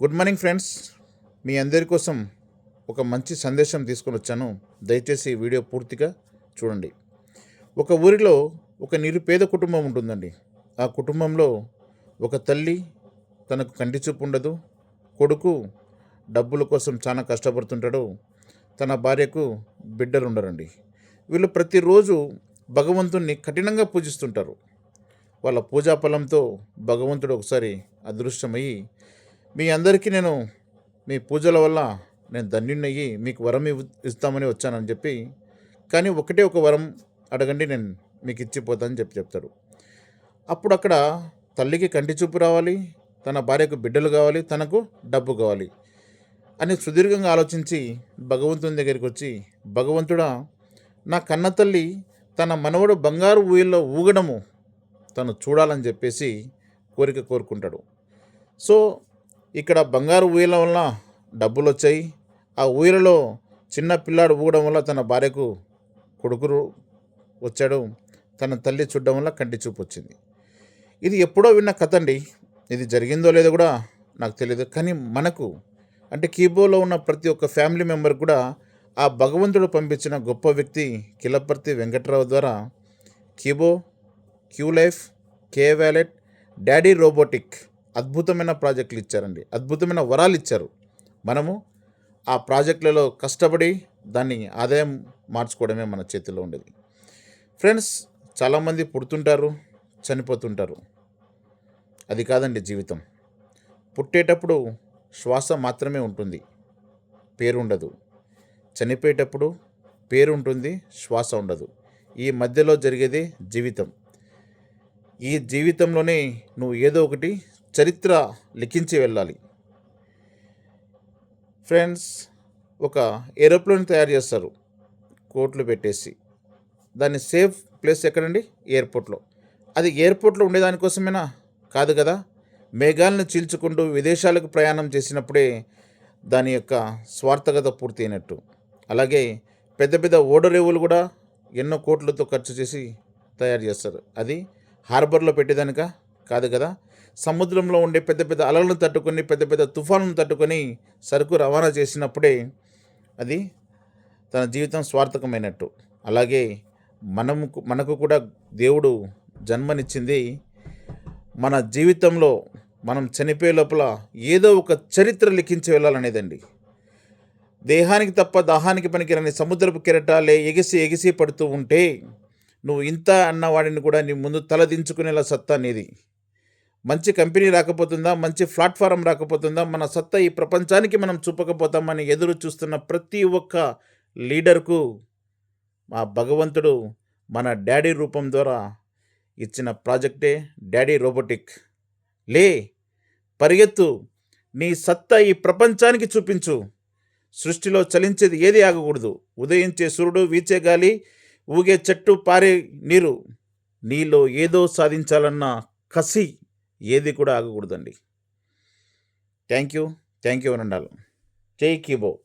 Good morning friends. మీ అందరి కోసం ఒక మంచి సందేశం తీసుకొని వచ్చాను. దయచేసి వీడియో పూర్తిగా చూడండి. ఒక ఊరిలో ఒక నిరుపేద కుటుంబం ఉంటుందండి. ఆ కుటుంబంలో ఒక తల్లి తనకు కంటి చూపు ఉండదు. కొడుకు డబ్బుల కోసం చాలా కష్టపడుతుంటాడు. తన భార్యకు బిడ్డలు ఉండరండి. వీళ్ళు ప్రతిరోజు భగవంతుణ్ణి కఠినంగా పూజిస్తుంటారు. వాళ్ళ పూజా ఫలంతో భగవంతుడు ఒకసారి అదృష్టమయ్యి మీ అందరికీ నేను మీ పూజల వల్ల నేను ధన్యున్నయ్యి మీకు వరం ఇస్తామని వచ్చానని చెప్పి కానీ ఒకటే ఒక వరం అడగండి నేను మీకు ఇచ్చిపోతానని చెప్పి చెప్తాడు. అప్పుడు అక్కడ తల్లికి కంటి చూపు రావాలి తన భార్యకు బిడ్డలు కావాలి తనకు డబ్బు కావాలి అని సుదీర్ఘంగా ఆలోచించి భగవంతుని దగ్గరికి వచ్చి భగవంతుడా నా కన్న తల్లి తన మనవడు బంగారు ఊయల్లో ఊగడము తను చూడాలని చెప్పేసి కోరిక కోరుకుంటాడు. సో ఇక్కడ బంగారు ఊయల వల్ల డబ్బులు వచ్చాయి ఆ ఊయలలో చిన్న పిల్లాడు ఊగడం వల్ల తన భార్యకు కొడుకురు వచ్చాడు. తన తల్లి చూడడం వల్ల కంటి చూపు వచ్చింది. ఇది ఎప్పుడో విన్న కథ అండి ఇది జరిగిందో లేదో కూడా నాకు తెలియదు కానీ మనకు అంటే కీబోలో ఉన్న ప్రతి ఒక్క ఫ్యామిలీ మెంబర్ కూడా ఆ భగవంతుడు పంపించిన గొప్ప వ్యక్తి కిలపర్తి వెంకట్రావు ద్వారా కీబో క్యూ లైఫ్ కే వ్యాలెట్ డాడీ రోబోటిక్ అద్భుతమైన ప్రాజెక్టులు ఇచ్చారండి. అద్భుతమైన వరాలు ఇచ్చారు. మనము ఆ ప్రాజెక్టులలో కష్టపడి దాన్ని ఆదాయం మార్చుకోవడమే మన చేతిలో ఉండేది. ఫ్రెండ్స్ చాలామంది పుడుతుంటారు చనిపోతుంటారు. అది కాదండి జీవితం. పుట్టేటప్పుడు శ్వాస మాత్రమే ఉంటుంది పేరు ఉండదు. చనిపోయేటప్పుడు పేరు ఉంటుంది శ్వాస ఉండదు. ఈ మధ్యలో జరిగేది జీవితం. ఈ జీవితంలోనే నువ్వు ఏదో ఒకటి చరిత్ర లిఖించి వెళ్ళాలి. ఫ్రెండ్స్ ఒక ఏరోప్లేన్ తయారు చేస్తారు. కోట్లు పెట్టేసి. దాన్ని సేఫ్ ప్లేస్ ఎక్కడండి? ఎయిర్పోర్ట్లో. అది ఎయిర్పోర్ట్లో ఉండేదానికోసమేనా కాదు కదా. మేఘాలను చీల్చుకుంటూ విదేశాలకు ప్రయాణం చేసినప్పుడే దాని యొక్క స్వార్థకత పూర్తి అయినట్టు అలాగే పెద్ద పెద్ద ఓడరేవులు కూడా ఎన్నో కోట్లతో ఖర్చు చేసి తయారు చేస్తారు. అది హార్బర్లో పెట్టేదానిక? కాదు కదా? సముద్రంలో ఉండే పెద్ద పెద్ద అలలను తట్టుకొని పెద్ద పెద్ద తుఫాను తట్టుకొని సరుకు రవాణా చేసినప్పుడే అది తన జీవితం స్వార్థకమైనట్టు. అలాగే మనము మనకు కూడా దేవుడు జన్మనిచ్చింది మన జీవితంలో మనం చనిపోయే లోపల ఏదో ఒక చరిత్ర లిఖించి వెళ్ళాలనేదండి. దేహానికి తప్ప దాహానికి పనికిరని సముద్రపు కెరటాలే ఎగిసి ఎగిసి పడుతూ ఉంటే నువ్వు ఇంత అన్నవాడిని కూడా నీ ముందు తలదించుకునేలా సత్తా నీది. మంచి కంపెనీ రాకపోతుందా? మంచి ప్లాట్ఫారం రాకపోతుందా? మన సత్తా ఈ ప్రపంచానికి మనం చూపకపోతామని ఎదురు చూస్తున్న ప్రతి ఒక్క లీడర్కు మా భగవంతుడు మన డాడీ రూపం ద్వారా ఇచ్చిన ప్రాజెక్టే డాడీ రోబోటిక్. లే పరిగెత్తు. నీ సత్తా ఈ ప్రపంచానికి చూపించు. సృష్టిలో చలించేది ఏది ఆగకూడదు. ఉదయించే సూర్యుడు వీచే గాలి ఊగే చెట్టు పారే నీరు. నీలో ఏదో సాధించాలన్న కసి ఏది కూడా ఆగకూడదండి. Thank you. థ్యాంక్ యూ అని ఉండాలి జై కీబో.